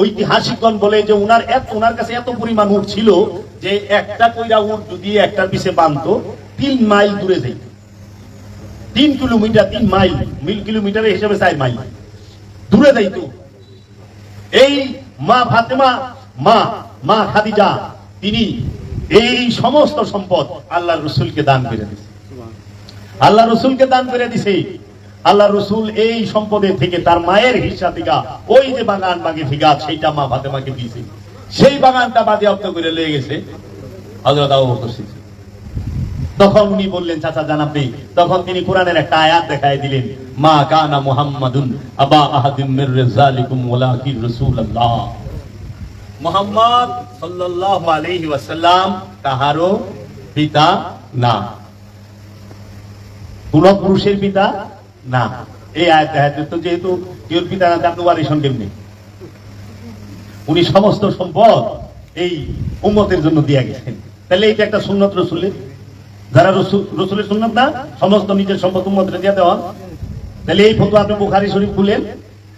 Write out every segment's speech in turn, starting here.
ঐতিহাসিকগণ বলে যে উনার এত উনার কাছে এত পরিমাণ উট ছিল যে একটা কইরা উট যদি একটার পিছে বাঁধতো, তিন মাইল দূরে যাইত। তিন কিলোমিটার, তিন মাইল, মিল কিলোমিটারের হিসেবে চার মাইল। দূরে যাইতো। এই মা ফাতেমা, মা মা খাদিজা, তিনি এই সমস্ত সম্পদ আল্লাহ রসুলকে দান করে দিছে। আল্লাহ রসুলকে দান করে দিছে। আল্লাহ রসুল এই সম্পদের থেকে তার মায়ের হিসা থেকে ওই যে বাগান বাগে ফিগা সেইটা মা ফাতেমাকে দিয়েছে। সেই বাগানটা বাজেয়াপ্ত করে লেগে গেছে তখন উনি বললেন, চাচা জানাবি তখন তিনি কোরআনের একটা আয়াত দেখায় দিলেন, মা কানা মুহাম্মাদুন আবা আহাদিন মির রিজালিকুম ওয়ালাকিন রাসূলুল্লাহ। মুহাম্মদ সাল্লাল্লাহু আলাইহি ওয়াসাল্লাম তাহারও পিতা না। কোন পুরুষের পিতা না। এই আয়াত দেখায় তো যেহেতু কেউ পিতা না তার ওয়ারিশন কেমনি উনি সমস্ত সম্পদ এই উম্মতের জন্য দিয়া গেছেন। তাহলে এটা একটা সুন্নত রসুলের? যারা রসুল- রসুলের সুন্নত না, সমস্ত নিজের সম্পদ উম্মতরে দিয়ে দেওয়া। তাহলে এই ফটো আপনি বুখারি শরীফ খুলেন,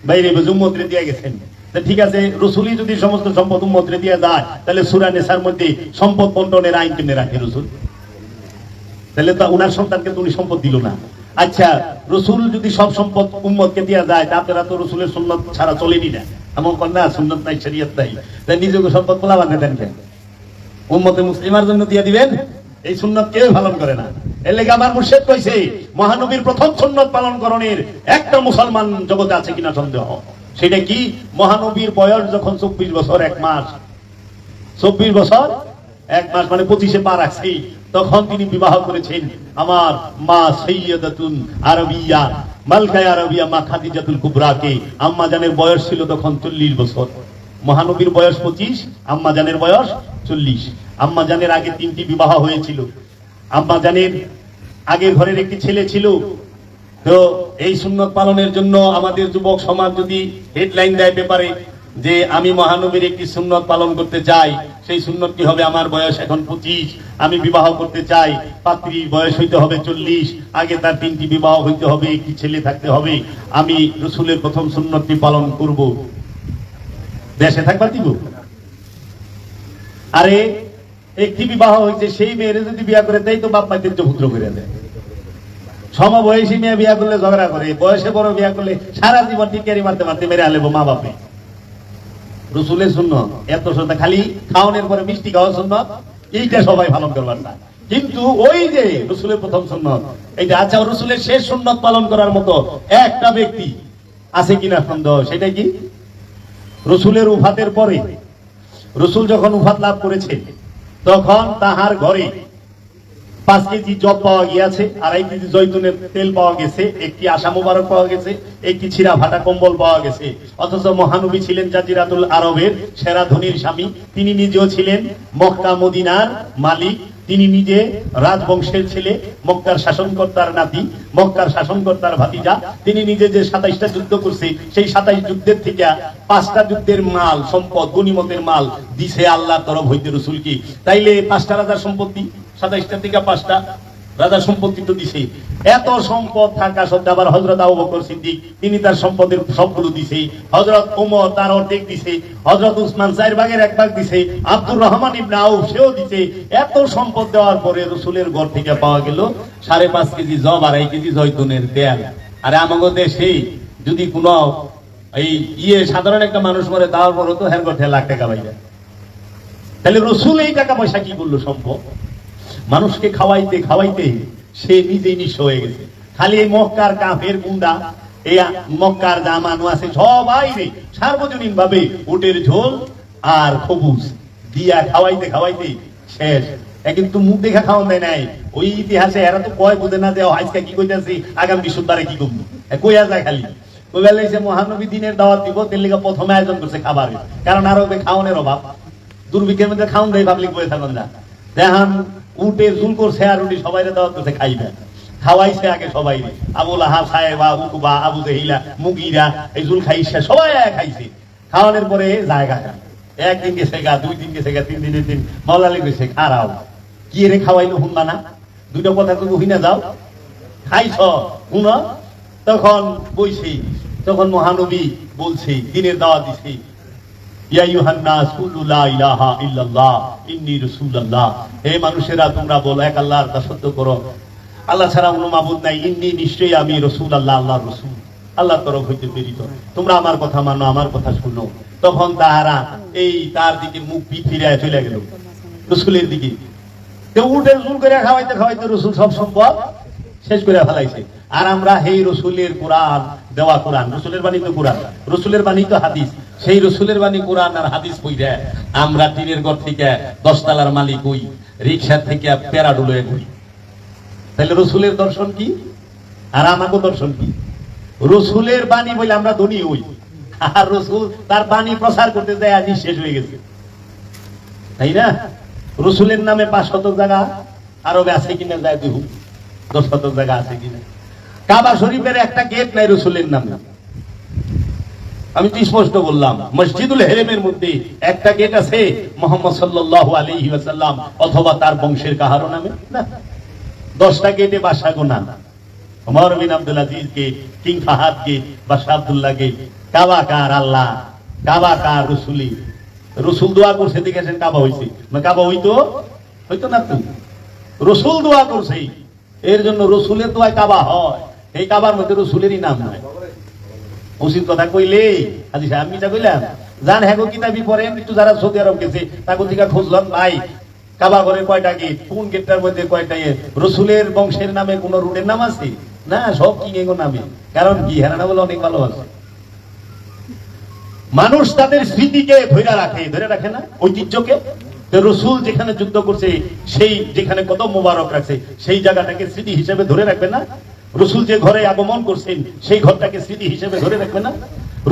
বাইরে উম্মতরে দিয়ে গেছেন। ঠিক আছে, রসুলই যদি সমস্ত সম্পদ উম্মতরে দিয়ে যায়, তাহলে সুরা নেশার মধ্যে সম্পদ বন্টনের আইন কেমনে রাখে রসুল? তাহলে তো উনার সন্তানকে তো উনি সম্পদ দিল না। আচ্ছা রসুল যদি সব সম্পদ উম্মতকে দেওয়া যায়, তা আপনারা তো রসুলের সুন্নত ছাড়া চলেনি না। এমন কর না, সুন্নত নাই, শরিয়ত নাই। তাই নিজেকে সম্পদ পোলা বান্ধে দেন কেন? উম্মতে মুসলিমার জন্য দিয়ে দিবেন? এই সুন্নত কেউ পালন করে না। এর লেগে আমার মুর্শেদ কইছে, মহানবীর প্রথম সুন্নত পালন করণের একটা মুসলমান জগতে আছে কিনা সন্দেহ। সেটা কি? মহানবীর বয়স যখন চব্বিশ বছর, এক মাস। চব্বিশ বছর? এক মাস মানে পঁচিশে পা রাখছি তখন তিনি বিবাহ করেছেন আমার মা সৈয়দাতুন আরবিয়া, মালকায় আরবিয়া মা খাদিজাতুল কুবরাকে। আম্মা জানের বয়স ছিল তখন চল্লিশ বছর। মহানবীর বয়স পঁচিশ, আম্মা জানের বয়স চল্লিশ। আম্মা জানের আগে তিনটি বিবাহ হয়েছিল। আম্মা জানের আগে ঘরের একটি ছেলে ছিল। তো এই সুন্নত পালনের জন্য আমাদের যুবক সমাজ যদি হেডলাইন দেয় পেপারে যে আমি মহানবীর একটি সুন্নত পালন করতে চাই, সেই সুন্নতটি হবে আমার বয়স এখন পঁচিশ। আমি বিবাহ করতে চাই পাত্রীর বয়স হইতে হবে চল্লিশ। আগে তার তিনটি বিবাহ হইতে হবে, একটি ছেলে থাকতে হবে। আমি রসুলের প্রথম সুন্নতটি পালন করব। দেশে থাকবার দিব? আরে, একটি বিবাহ হয়েছে সেই মেয়েরে যদি বিয়া করে তাই তো বাপ মাইদের পুত্র করে দেয়। সমবয়সী মেয়ে বিয়া করলে ঝগড়া করে, বয়সে বড় বিয়া করলে সারা জীবন টিকারি মারতে মারতে মেরে আলেবো মা বাপে। রসুলের শূন্য এত শ্রদ্ধা খালি খাওয়ানোর পরে মিষ্টি খাওয়া শূন্য এইটা সবাই পালন করবার না। কিন্তু ওই যে রসুলের প্রথম সুন্নত, এইটা আচ্ছা রসুলের শেষ সুন্নত পালন করার মতো একটা ব্যক্তি আছে কিনা সন্দেহ? সেটা কি? রসুলের উফাতের পরে, রসুল যখন উফাত লাভ করেছে, তখন তাহার ঘরে পাঁচ কেজি জব পাওয়া গিয়েছে, আড়াই কেজি জৈতুনের তেল পাওয়া গেছে, একটি আশা মুবারক পাওয়া গেছে, একটি ছিঁড়া ফাটা কম্বল পাওয়া গেছে। অথচ মহানবী ছিলেন জাজিরাতুল আরবের সেরা ধনির স্বামী। তিনি নিজেও ছিলেন মক্কা মদিনার মালিক। তিনি নিজে রাজবংশের ছেলে, মক্কার শাসনকর্তার নাতি, মক্কার শাসনকর্তার ভাতিজা। তিনি নিজে যে সাতাইশটা যুদ্ধ করছে, সেই সাতাইশ যুদ্ধের থেকে পাঁচটা যুদ্ধের মাল, সম্পদ গনিমতের মাল দিছে আল্লাহ তরফ হইতে রসুল কি তাইলে পাঁচটা রাজার সম্পত্তি? সাতাইশটা থেকে পাঁচটা রাজার সম্পত্তি তো দিছে। এত সম্পদ থাকা সত্ত্বে আবার হজরত আবু বকর সিদ্দিক, তিনি তার সম্পদের সবগুলো দিছে। হজরত ওমর তার অর্ধেক দিছে। হজরত উসমান চার ভাগের এক ভাগ দিছে। আব্দুর রহমান ইবনে আউফ সেও দিছে। এত সম্পদ দেওয়ার পরে রসুলের ঘর থেকে পাওয়া গেল সাড়ে পাঁচ কেজি জব, আড়াই কেজি জয়তুনের তেল। আরে আমাদের দেশে যদি কোনো এই ইয়ে সাধারণ একটা মানুষ মরে, তার পরে তো ঘর লাখ টাকা পাই যায় তাহলে রসুল এই টাকা পয়সা কি করল সম্ভব? মানুষকে খাওয়াইতে খাওয়াইতে সে নিজেই নিঃস্ব হয়ে গেছে। খালি এই মক্কার কাফের গুন্ডা, এই মক্কার জামানো আছে সবাই রে সার্বজনীন ভাবে উটের ঝোল আর খবুজ দিয়া খাওয়াইতে খাওয়াইতে শেষ। কিন্তু মুখ দেখা খাওয়ান দেয় নাই। ওই ইতিহাসে এরা তো কয় বুঝে না দেওয়া আজকে কি কইতাছি? আগামী বিশুদ্ধবারে কি করব? কইয়া যায় খালি। কইবা লাইছে মহানবী দিনের দাওয়াত দিব তেল প্রথমে আয়োজন করছে খাবারের কারণ আরও খাওয়ানোর অভাব। দুর্ভিক্ষের মধ্যে খাওন দেয় পাবলিক বয়ে থাকুন না। দেখান উঠে জুল করছে আর উনি সবাই দাওয়াত খাইবে। খাওয়াইছে আগে সবাই আবুল আহাব সাহেবা উকুবা আবু জহিলা মুগিরা, এই জুল খাইছে, সবাই খাইছে। খাওয়ানোর পরে জায়গা একদিন গেছে গা, দুই দিন গেছে গা, তিন দিনের দিন। মৌলালি গেছে, খারাও। কি রে খাওয়াইলো শুনবা না? দুটো কথা তো না, যাও। খাইছ, শুন। তখন বইছি, তখন মহানবী বলছি, দিনের দাওয়া দিছি। আমার কথা মানো, আমার কথা শুনো। তখন তাহারা এই তার দিকে মুখ ফিরে চলে গেল। রসুলের দিকে। উঠে রসুল করে খাওয়াইতে খাওয়াইতে রসুল সব সম্পদ শেষ করে ফেলাইছে। আর আমরা সেই রসুলের কোরআন দেওয়া কোরআন, রসুলের বাণী তো কোরআন, রসুলের বাণী তো হাদিস, সেই রসুলের বাণী কোরআন আর হাদিস বইরা আমরা টিনের ঘর থেকে দশতলার মালিক হই, রিক্সা থেকে প্যারাডুলে ঘুরি। তাহলে রসুলের দর্শন কি? আর আমাকে দর্শন কি? রসুলের বাণী বলে আমরা ধনী হই, আর রসুল তার বাণী প্রচার করতে যায়, আজই শেষ হয়ে গেছে। তাই না? রসুলের নামে পাঁচ শতক জায়গা, আরবে আছে কিনা যায় দেহু দশ শতক জায়গা আছে কিনা। কাবা শরীফের একটা গেট নাই রসুলের নামে। আমি স্পষ্ট বললাম, মসজিদুল হেরেমের মধ্যে একটা গেট আছে মোহাম্মদ সাল্লাল্লাহু আলাইহি ওয়াসাল্লাম অথবা তার বংশের কাহারও নামে? দশটা গেটে বাসা গোনা। Omar bin Abdul Aziz gate King Fahad gate বাসা আব্দুল্লাহ গেট কাবা কার আল্লাহ, কাবা কার রসুলি। রসুল দোয়া করছে দেখেছেন কাবা হইছে। কাবা হইতো? হইতো না তো। রসুল দোয়া করছে। এর জন্য রসুলের দোয়ায় কাবা হয়। এই কাবার মধ্যে রসুলেরই নাম নাই। উচিত কথা কইলে, আজি সাহেব মিটা কইলাম, জান হ্যাঁ কিতাবি পড়েন, একটু যারা সৌদি আরব গেছে তাকে দিকে খুঁজলাম ভাই। কাবা ঘরে কয়টা গেট, কোন গেটটার মধ্যে কয়টা ইয়ে? রসুলের বংশের নামে কোন রুটের নাম আছে? না, সব কি এগো নামে। কারণ কি হেরানা বলে অনেক ভালোবাসে মানুষ তাদের স্মৃতিকে ধরে রাখে ধরে রাখে না? ঐতিহ্যকে? রসুল যেখানে যুদ্ধ করছে, সেই যেখানে কত মোবারক রাখছে, সেই জায়গাটাকে স্মৃতি হিসেবে ধরে রাখবে না? রসুল যে ঘরে আগমন করছেন, সেই ঘরটাকে স্মৃতি হিসেবে ধরে রাখবে না?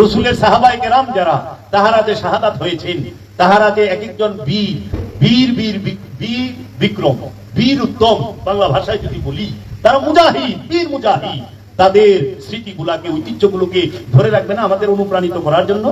রসুলের সাহাবাই কেরাম যারা, তাহারা যে শাহাদাত হয়েছেন, তাহারা যে এক একজন বীর বীর বীর বীর বিক্রম, বীর উত্তম, বাংলা ভাষায় যদি বলি, তারা মুজাহিদ, বীর মুজাহিদ। তাদের স্মৃতিগুলাকে, ঐতিহ্যগুলোকে ধরে রাখবে না আমাদের অনুপ্রাণিত করার জন্য?